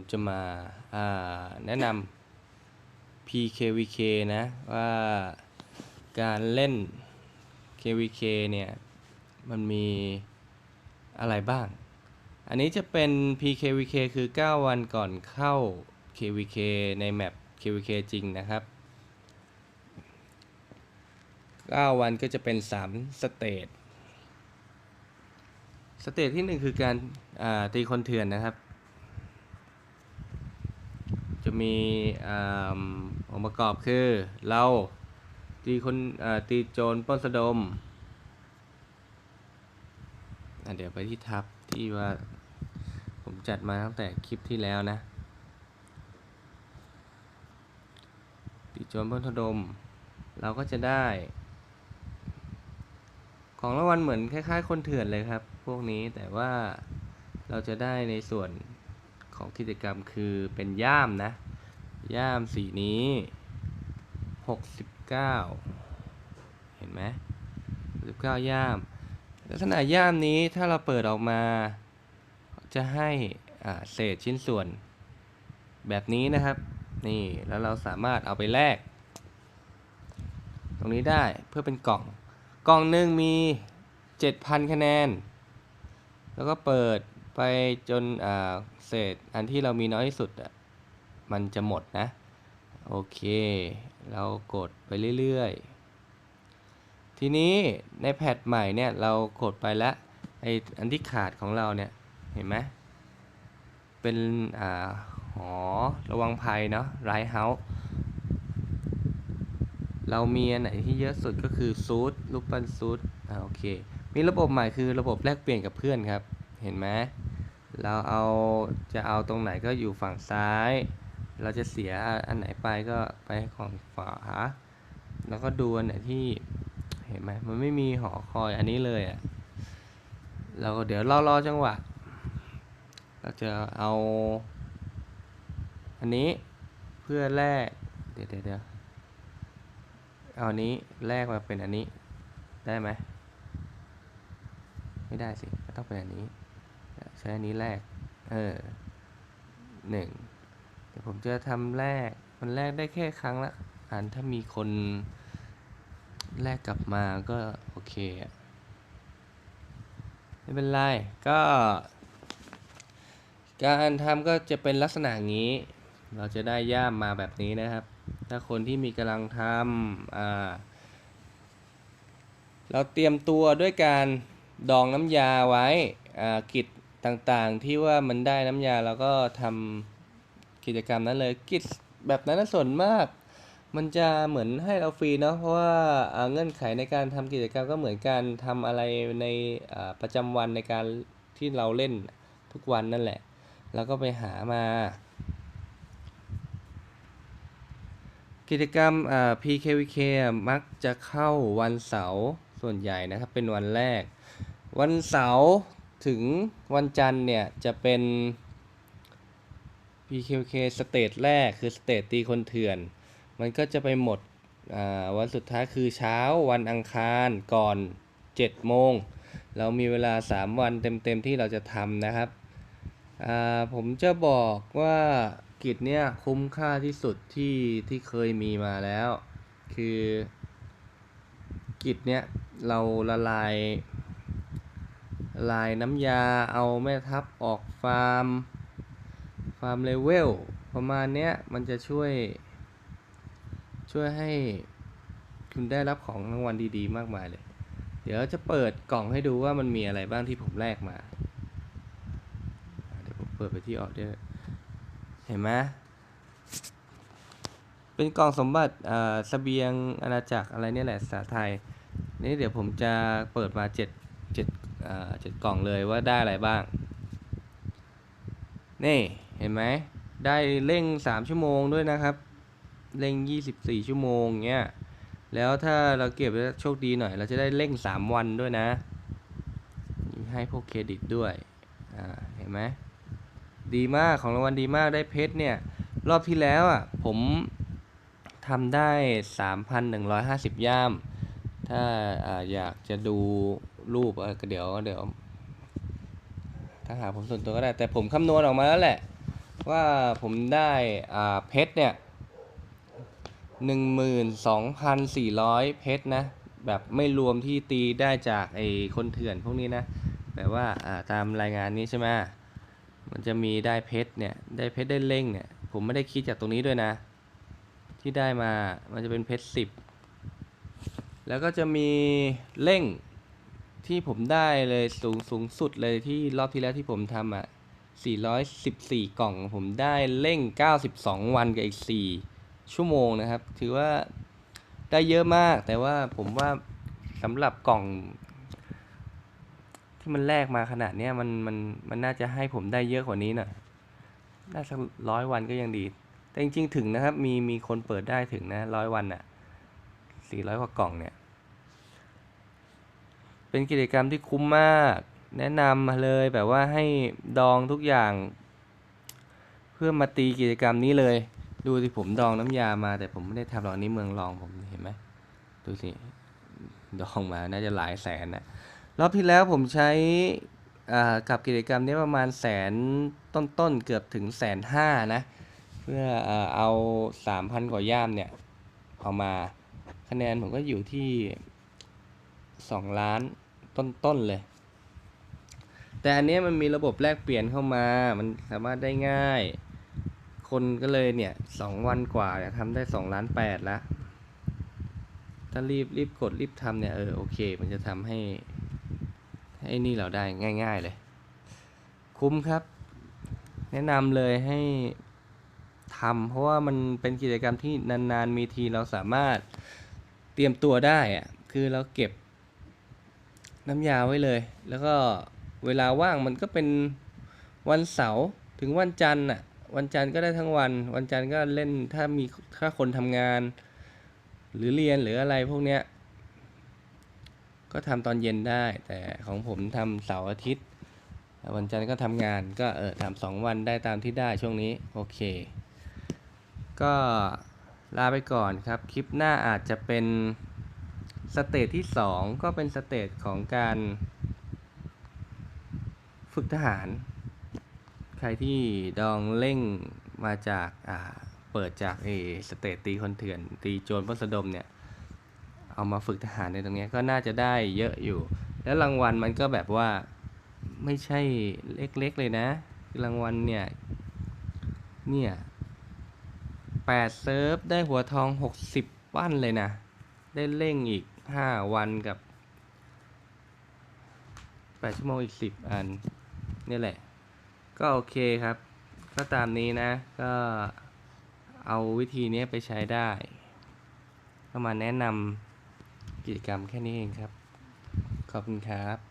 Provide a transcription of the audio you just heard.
ผมจะมาาแนะนำ PKVK นะว่าการเล่น KVK เนี่ยมันมีอะไรบ้าง อันนี้จะเป็น PKVK คือ 9 วันก่อนเข้า KVK ในแมป KVK จริงนะครับ 9 วันก็จะเป็น 3 สเตจ สเตจที่ 1 คือการาตีคนเถื่อนนะครับ จะมีองค์ประกอบคือเราตีคนตีโจรปล้นสะดมะเดี๋ยวไปที่ทับที่ว่าผมจัดมาตั้งแต่คลิปที่แล้วนะ ตีโจรปล้นสะดม เราก็จะได้ ของรางวัลเหมือนคล้ายๆ คนเถื่อนเลยครับ พวกนี้แต่ว่าเราจะได้ในส่วน ของกิจกรรมคือเป็นย่ามนะ ย่ามสีนี้69เห็นไหม69ย่าม ลักษณะย่ามนี้ถ้าเราเปิดออกมา จะให้เศษชิ้นส่วนแบบนี้นะครับ นี่แล้วเราสามารถเอาไปแลกตรงนี้ได้เพื่อเป็นกล่อง กล่องหนึ่งมี 7,000 คะแนน แล้วก็เปิด ไปจนเศษอันที่เรามีน้อยที่สุดมันจะหมดนะ โอเค เรากดไปเรื่อยๆ ทีนี้ในแพทใหม่เนี่ยเรากดไปแล้วไออันที่ขาดของเราเนี่ยเห็นไหมเป็นอ่าหอระวังภัยเนาะไรเฮาส์เรามีอันไหนที่เยอะสุดก็คือซูดลูกปั้นซูดอ่าโอเค มีระบบใหม่คือระบบแลกเปลี่ยนกับเพื่อนครับ เห็นไหม เราเอาจะเอาตรงไหนก็อยู่ฝั่งซ้าย เราจะเสียอันไหนไปก็ไปของฝาแล้วก็ดูอันไหนที่เห็นไหมมันไม่มีหอคอยอันนี้เลยอะ่ะเราก็เดี๋ยวรอรอจังหวะ เราจะเอา อันนี้เพื่อแลกเดี๋ยวเดี๋ยวเดี๋ยวเอาอันนี้แลกมาเป็นอันนี้ได้ไหมไม่ได้สิต้องเป็นอันนี้ ใช้อันนี้แลกเออหนึ่งเดี๋ยวผมจะทำแรก มันแรกได้แค่ครั้งละอันถ้ามีคนแรกกลับมาก็โอเคไม่เป็นไร ก็ การทำก็จะเป็นลักษณะนี้ เราจะได้ย่ามมาแบบนี้นะครับ ถ้าคนที่มีกำลังทำอ่าเราเตรียมตัวด้วยการดองน้ำยาไว้กิจ ต่างๆที่ว่ามันได้น้ำยาเราก็ทำกิจกรรมนั้นเลยกิจแบบนั้นนะส่วนมาก มันจะเหมือนให้เราฟรีเนาะเพราะว่าเงื่อนไขในการทำกิจกรรมก็เหมือนการทำอะไรในประจำวันในการที่เราเล่นทุกวันนั่นแหละ แล้วก็ไปหามา กิจกรรม PKVK มักจะเข้าวันเสาร์ส่วนใหญ่นะครับเป็นวันแรก วันเสาร์ ถึงวันจันทร์เนี่ย จะเป็น PKK สเตจแรกคือสเตจตีคนเถื่อน มันก็จะไปหมดอ่าวันสุดท้ายคือเช้าวันอังคารก่อน 7 โมง เรามีเวลา 3 วันเต็มๆที่เราจะทำนะครับอ่าผมจะบอกว่ากิจเนี่ยคุ้มค่าที่สุดที่ที่เคยมีมาแล้ว คือกิจเนี่ยเราละลาย ละลายน้ำยาเอาแม่ทัพออกฟาร์ม ฟาร์มเลเวลประมาณเนี้ยมันจะช่วย ช่วยให้คุณได้รับของรางวัลดีๆ มากมายเลย เดี๋ยวจะเปิดกล่องให้ดูว่ามันมีอะไรบ้างที่ผมแลกมา เดี๋ยวผมเปิดไปที่ออเดอร์เห็นไหมเป็นกล่องสมบัติอ่าเสบียงอาณาจักรอะไรเนี่ยแหละภาษาไทย นี่เดี๋ยวผมจะเปิดมาเจ็ด จ็ดกล่องเลยว่าได้อะไรบ้าง นี่เห็นไหมได้เร่ง 3 ชั่วโมงด้วยนะครับ เร่ง 24 ชั่วโมงเงี้ยแล้วถ้าเราเก็บโชคดีหน่อย เราจะได้เร่ง 3 วันด้วยนะ ให้พวกเครดิตด้วยเห็นไหมดีมากของรางวัลดีมากได้เพชรเนี่ย รอบที่แล้วอะผมทำได้ 3,150 ย่าม ถ้าอาอยากจะดูรูปเออก็เดี๋ยวเดี๋ยวถ้าหาผมส่วนตัวก็ได้ แต่ผมคำนวณออกมาแล้วแหละ ว่าผมได้อ่าเพชรเนี่ยหนึ่งหมื่นสองพันสี่ร้อยเพชรนะ แบบไม่รวมที่ตีได้จากไอ้คนเถื่อนพวกนี้นะแต่ว่าอ่าตามรายงานนี้ใช่ไหมมันจะมีได้เพชรเนี่ย ได้เพชรได้เล่งเนี่ย ผมไม่ได้คิดจากตรงนี้ด้วยนะ ที่ได้มา มันจะเป็นเพชรสิบ แล้วก็จะมีเล่งที่ผมได้เลยสูงสูงสุดเลยที่รอบที่แล้วที่ผมทำอะ 414 กล่องผมได้เล่ง 92 วันกับอีก 4 ชั่วโมงนะครับ ถือว่าได้เยอะมาก แต่ว่าผมว่าสำหรับกล่อง ที่มันแลกมาขนาดเนี้ยมันมันมันน่าจะให้ผมได้เยอะกว่านี้หน่อยได้สักร้อยวันก็ยังดี แต่จริงๆถึงนะครับ มีมีคนเปิดได้ถึงนะร้อยวันอะ สี่ร้อยกว่ากล่องเนี่ย เป็นกิจกรรมที่คุ้มมาก แนะนำมาเลยแบบว่าให้ดองทุกอย่าง เพื่อมาตีกิจกรรมนี้เลย ดูสิผมดองน้ำยามา แต่ผมไม่ได้ทำหรอกนนี้เมืองรองผมเห็นไหมดูสิดองมาน่าจะหลายแสนนะรอบที่แล้วผมใช้กับกิจกรรมนี้ประมาณแสนต้นๆเกือบถึงแสนห้านะ เพื่อเอ่อเอาสามพันกว่าย่ามเนี่ย เอามา คะแนนผมก็อยู่ที่สองล้านต้นๆเลย แต่อันนี้มันมีระบบแลกเปลี่ยนเข้ามา มันสามารถได้ง่าย คนก็เลยเนี่ยสองวันกว่าเนี่ยทำได้สองล้านแปดละถ้ารีบรีบกดรีบทำเนี่ยเออโอเค มันจะทำให้ให้นี่เราได้ง่าย ๆเลย คุ้มครับ แนะนำเลยให้ทำเพราะว่ามันเป็นกิจกรรมที่นานๆมีทีเราสามารถ เตรียมตัวได้อะคือเราเก็บน้ำยาไว้เลย แล้วก็เวลาว่างมันก็เป็นวันเสาร์ถึงวันจันทร์อะวันจันทร์ก็ได้ทั้งวัน วันจันทร์ก็เล่นถ้ามีถ้าคนทำงาน หรือเรียนหรืออะไรพวกเนี้ยก็ทำตอนเย็นได้ แต่ของผมทำเสาร์อาทิตย์ วันจันทร์ก็ทำงานก็เออทำสองวันได้ตามที่ได้ช่วงนี้ โอเค ก็ ลาไปก่อนครับ คลิปหน้าอาจจะเป็นสเตจที่สองก็เป็นสเตจของการฝึกทหาร ใครที่ดองเล่งมาจากเปิดจากเอสเตจตีคนเถื่อนตีโจรปล้นสดมเนี่ย เอามาฝึกทหารในตรงนี้ก็น่าจะได้เยอะอยู่ แล้วรางวัลมันก็แบบว่าไม่ใช่เล็กๆเลยนะ รางวัลเนี่ย เนี่ย แปดเซิร์ฟ ได้หัวทองหกสิบปั้นเลยนะ ได้เล่งอีกห้าวันกับแปดชั่วโมงอีกสิบอัน นี่แหละ ก็โอเคครับ ก็ตามนี้นะ ก็เอาวิธีนี้ไปใช้ได้ก็มาแนะนำกิจกรรมแค่นี้เองครับ ขอบคุณครับ